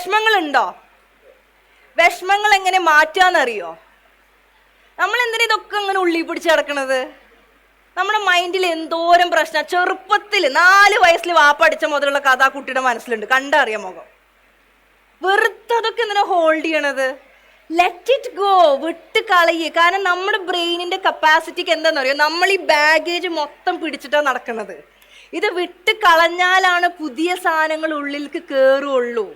വിഷമങ്ങളുണ്ടോ? വിഷമങ്ങൾ എങ്ങനെ മാറ്റാന്നറിയോ? നമ്മൾ എന്തിനാ ഇതൊക്കെ അങ്ങനെ ഉള്ളി പിടിച്ച് കിടക്കണത് നമ്മുടെ മൈൻഡിൽ എന്തോരം പ്രശ്ന. ചെറുപ്പത്തിൽ നാല് വയസ്സിൽ വാപ്പടിച്ച മുതലുള്ള കഥ കുട്ടിയുടെ മനസ്സിലുണ്ട്. കണ്ടറിയാം മുഖം വെറുതെ അതൊക്കെ എന്തിനാ ഹോൾഡ് ചെയ്യണത്? ലെറ്റ് ഇറ്റ് ഗോ വിട്ട് കളയ. കാരണം നമ്മുടെ ബ്രെയിനിന്റെ കപ്പാസിറ്റിക്ക് എന്താണെന്ന് അറിയോ നമ്മൾ ഈ ബാഗേജ് മൊത്തം പിടിച്ചിട്ടാണ് നടക്കുന്നത് ഇത് വിട്ട് കളഞ്ഞാലാണ് പുതിയ സാധനങ്ങൾ ഉള്ളിലേക്ക് കയറുള്ളൂ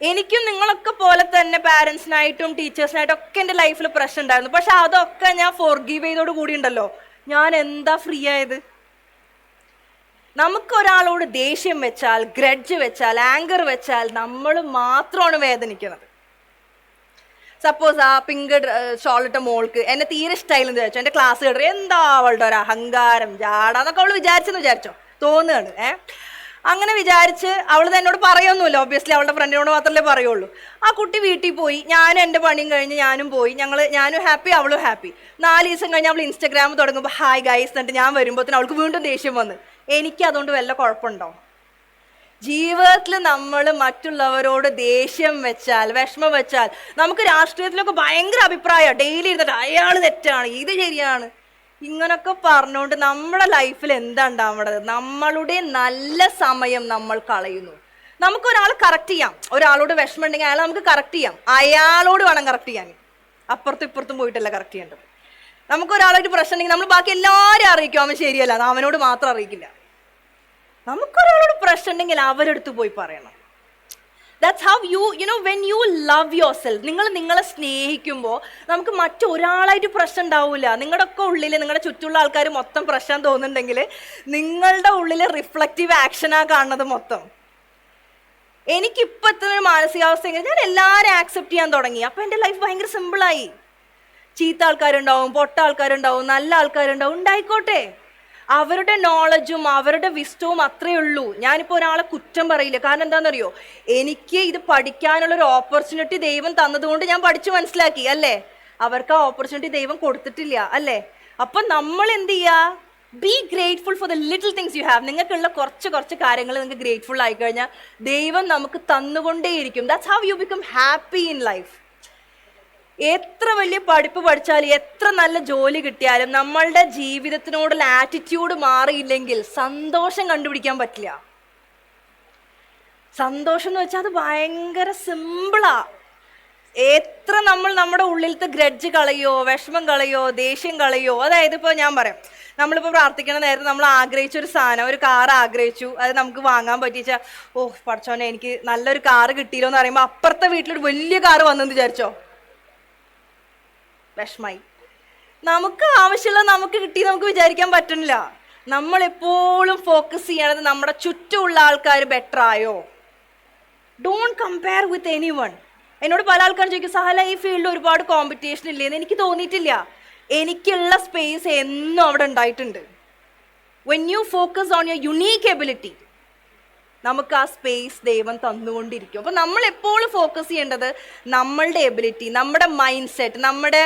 എനിക്കും നിങ്ങളൊക്കെ പോലെ തന്നെ പാരൻസിനായിട്ടും ടീച്ചേഴ്സിനായിട്ടും ഒക്കെ എന്റെ ലൈഫിൽ പ്രശ്നം ഉണ്ടായിരുന്നു. പക്ഷെ അതൊക്കെ ഞാൻ ഫോർഗീവ് ചെയ്തോട് കൂടി ഉണ്ടല്ലോ. ഞാൻ എന്താ ഫ്രീ ആയത്? നമുക്ക് ഒരാളോട് ദേഷ്യം വെച്ചാൽ ഗ്രഡ്ജ് വെച്ചാൽ ആങ്കർ വെച്ചാൽ നമ്മൾ മാത്രമാണ് വേദനിക്കുന്നത്. സപ്പോസ് ആ പിങ്ക് ഷോളിട്ട മോൾക്ക് എന്നെ തീരെ ഇഷ്ടമായില്ലെന്ന് വിചാരിച്ചു? എന്റെ ക്ലാസ് കേട്ടു എന്താ അവളുടെ ഒരു അഹങ്കാരം ജാട എന്നൊക്കെ അവൾ വിചാരിച്ചെന്ന് വിചാരിച്ചോ? തോന്നുകയാണ് ഏ? അങ്ങനെ വിചാരിച്ച് അവൾ എന്നോട് പറയൊന്നുമില്ല. ഒബ്വിയസ്ലി അവളുടെ ഫ്രണ്ടിനോട് മാത്രമല്ലേ പറയുള്ളൂ. ആ കുട്ടി വീട്ടിൽ പോയി. ഞാനും എന്റെ പണിയും കഴിഞ്ഞ് ഞാനും പോയി. ഞങ്ങൾ ഞാനും ഹാപ്പി അവളും ഹാപ്പി നാല് ദിവസം കഴിഞ്ഞ് അവൾ ഇൻസ്റ്റാഗ്രാം തുടങ്ങുമ്പോൾ ഹായ് ഗൈസ് എന്നിട്ട് ഞാൻ വരുമ്പോഴത്തേന് അവൾക്ക് വീണ്ടും ദേഷ്യം വന്ന്. എനിക്ക് അതുകൊണ്ട് വല്ല കുഴപ്പമുണ്ടോ? ജീവിതത്തിൽ നമ്മൾ മറ്റുള്ളവരോട് ദേഷ്യം വെച്ചാൽ വിഷമം വെച്ചാൽ നമുക്ക് രാഷ്ട്രീയത്തിലൊക്കെ ഭയങ്കര അഭിപ്രായമാണ്. ഡെയിലി ഇരുന്നിട്ട് അയാൾ തെറ്റാണ് ഇത് ശരിയാണ്. ഇങ്ങനൊക്കെ പറഞ്ഞുകൊണ്ട് നമ്മുടെ ലൈഫിൽ എന്താ ഉണ്ടാവേണ്ടത് നമ്മളുടെ നല്ല സമയം നമ്മൾ കളയുന്നു. നമുക്ക് ഒരാൾ കറക്റ്റ് ചെയ്യാം. ഒരാളോട് വിഷമം ഉണ്ടെങ്കിൽ അയാൾ നമുക്ക് കറക്റ്റ് ചെയ്യാം. അയാളോട് വേണം കറക്റ്റ് ചെയ്യാൻ. അപ്പുറത്തും ഇപ്പുറത്തും പോയിട്ടല്ല കറക്റ്റ് ചെയ്യേണ്ടത്. നമുക്ക് ഒരാളൊരു പ്രശ്നം ഉണ്ടെങ്കിൽ നമ്മൾ ബാക്കി എല്ലാവരും അറിയിക്കും. അവൻ ശരിയല്ല. അവനോട് മാത്രം അറിയിക്കില്ല. നമുക്കൊരാളോട് പ്രശ്നം ഉണ്ടെങ്കിൽ അവരെടുത്ത് പോയി പറയണം. That's how you you know when you love yourself നിങ്ങൾ നിങ്ങളെ സ്നേഹിക്കുമ്പോൾ നമുക്ക് മറ്റൊരാളായിട്ട് പ്രശ്നം ഉണ്ടാവില്ല നിങ്ങളുടെ ഒക്കെ ഉള്ളിൽ നിങ്ങളുടെ ചുറ്റുള്ള ആൾക്കാർ മൊത്തം പ്രശ്നം തോന്നുന്നുണ്ടെങ്കിൽ നിങ്ങളുടെ ഉള്ളിൽ റിഫ്ലക്റ്റീവ് ആക്ഷനാണ് കാണുന്നത് മൊത്തം. എനിക്കിപ്പോൾ എത്തുന്ന ഒരു മാനസികാവസ്ഥ എങ്കിൽ ഞാൻ എല്ലാവരും ആക്സെപ്റ്റ് ചെയ്യാൻ തുടങ്ങി. അപ്പോൾ എന്റെ ലൈഫ് ഭയങ്കര സിമ്പിളായി ചീത്ത ആൾക്കാരുണ്ടാവും പൊട്ട ആൾക്കാരുണ്ടാവും നല്ല ആൾക്കാരുണ്ടാവും ഉണ്ടായിക്കോട്ടെ. അവരുടെ നോളജും അവരുടെ വിസ്റ്റവും അത്രയേ ഉള്ളൂ. ഞാനിപ്പോൾ ഒരാളെ കുറ്റം പറയില്ല. കാരണം എന്താണെന്നറിയോ? എനിക്ക് ഇത് പഠിക്കാനുള്ള ഒരു ഓപ്പർച്യൂണിറ്റി ദൈവം തന്നതുകൊണ്ട് ഞാൻ പഠിച്ചു മനസ്സിലാക്കി അല്ലേ? അവർക്ക് ആ ഓപ്പർച്യൂണിറ്റി ദൈവം കൊടുത്തിട്ടില്ല അല്ലേ? അപ്പം നമ്മൾ എന്ത് ചെയ്യുക be grateful for the little things you have നിങ്ങൾക്കുള്ള കുറച്ച് കുറച്ച് കാര്യങ്ങൾ നിങ്ങൾക്ക് ഗ്രേറ്റ്ഫുൾ ആയി കഴിഞ്ഞാൽ ദൈവം നമുക്ക് തന്നുകൊണ്ടേയിരിക്കും. That's how you become happy in life എത്ര വലിയ പഠിപ്പ് പഠിച്ചാലും എത്ര നല്ല ജോലി കിട്ടിയാലും നമ്മളുടെ ജീവിതത്തിനോടുള്ള ആറ്റിറ്റ്യൂഡ് മാറിയില്ലെങ്കിൽ സന്തോഷം കണ്ടുപിടിക്കാൻ പറ്റില്ല. സന്തോഷം എന്ന് വെച്ചാൽ അത് ഭയങ്കര സിമ്പിളാ എത്ര നമ്മൾ നമ്മുടെ ഉള്ളിലത്തെ ഗ്രഡ്ജ് കളയോ വിഷമം കളയോ ദേഷ്യം കളയോ അതായത് ഇപ്പോൾ ഞാൻ പറയാം നമ്മളിപ്പോൾ പ്രാർത്ഥിക്കണ നേരത്തെ നമ്മൾ ആഗ്രഹിച്ച ഒരു സാധനം ഒരു കാർ ആഗ്രഹിച്ചു അത് നമുക്ക് വാങ്ങാൻ പറ്റിച്ച ഓ പഠിച്ചോനെ എനിക്ക് നല്ലൊരു കാറ് കിട്ടിയില്ലോ എന്ന് പറയുമ്പോൾ അപ്പുറത്തെ വീട്ടിലൊരു വലിയ കാറ് വന്നെന്ന് വിചാരിച്ചോ? വിഷമായി. നമുക്ക് ആവശ്യമുള്ള നമുക്ക് കിട്ടി നമുക്ക് വിചാരിക്കാൻ പറ്റുന്നില്ല. നമ്മൾ എപ്പോഴും ഫോക്കസ് ചെയ്യണത് നമ്മുടെ ചുറ്റുമുള്ള ആൾക്കാർ ബെറ്റർ ആയോ? Don't compare with anyone എന്നോട് പല ആൾക്കാരും ചോദിക്കും സഹല ഈ ഫീൽഡിൽ ഒരുപാട് കോമ്പറ്റീഷൻ ഇല്ലേന്ന് എനിക്ക് തോന്നിയിട്ടില്ല. എനിക്കുള്ള സ്പേസ് എന്നും അവിടെ ഉണ്ടായിട്ടുണ്ട്. When you focus on your unique ability നമുക്ക് ആ സ്പേസ് ദൈവം തന്നുകൊണ്ടിരിക്കും. അപ്പോൾ നമ്മൾ എപ്പോഴും ഫോക്കസ് ചെയ്യേണ്ടത് നമ്മളുടെ എബിലിറ്റി നമ്മുടെ മൈൻഡ് സെറ്റ് നമ്മുടെ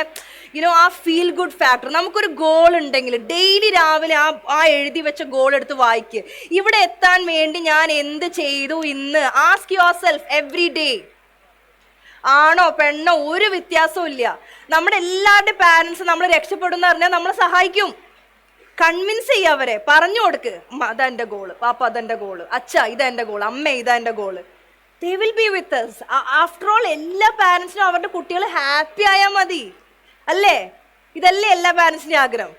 യുനോ ആ ഫീൽ ഗുഡ് ഫാക്ടർ നമുക്കൊരു ഗോൾ ഉണ്ടെങ്കിൽ ഡെയിലി രാവിലെ ആ ആ എഴുതി വെച്ച ഗോൾ എടുത്ത് വായിക്കുക ഇവിടെ എത്താൻ വേണ്ടി ഞാൻ എന്ത് ചെയ്തു ഇന്ന്? Ask yourself every day ആണോ പെണ്ണോ? ഒരു വ്യത്യാസവും ഇല്ല. നമ്മുടെ എല്ലാവരുടെയും പാരൻസ് നമ്മൾ രക്ഷപ്പെടുന്ന പറഞ്ഞാൽ നമ്മളെ സഹായിക്കും. കൺവിൻസ് ചെയ്യുക അവരെ. പറഞ്ഞു കൊടുക്ക്. അതെന്റെ ഗോൾ പാപ്പ അതെന്റെ ഗോൾ അച്ഛ ഇതെന്റെ ഗോൾ അമ്മ ഇതെന്റെ goal they will be with after all എല്ലാ പാരൻസിനും അവരുടെ കുട്ടികൾ ഹാപ്പി ആയാൽ മതി. അല്ലേ? ഇതല്ലേ എല്ലാ പാരൻസിന്റെ ആഗ്രഹം?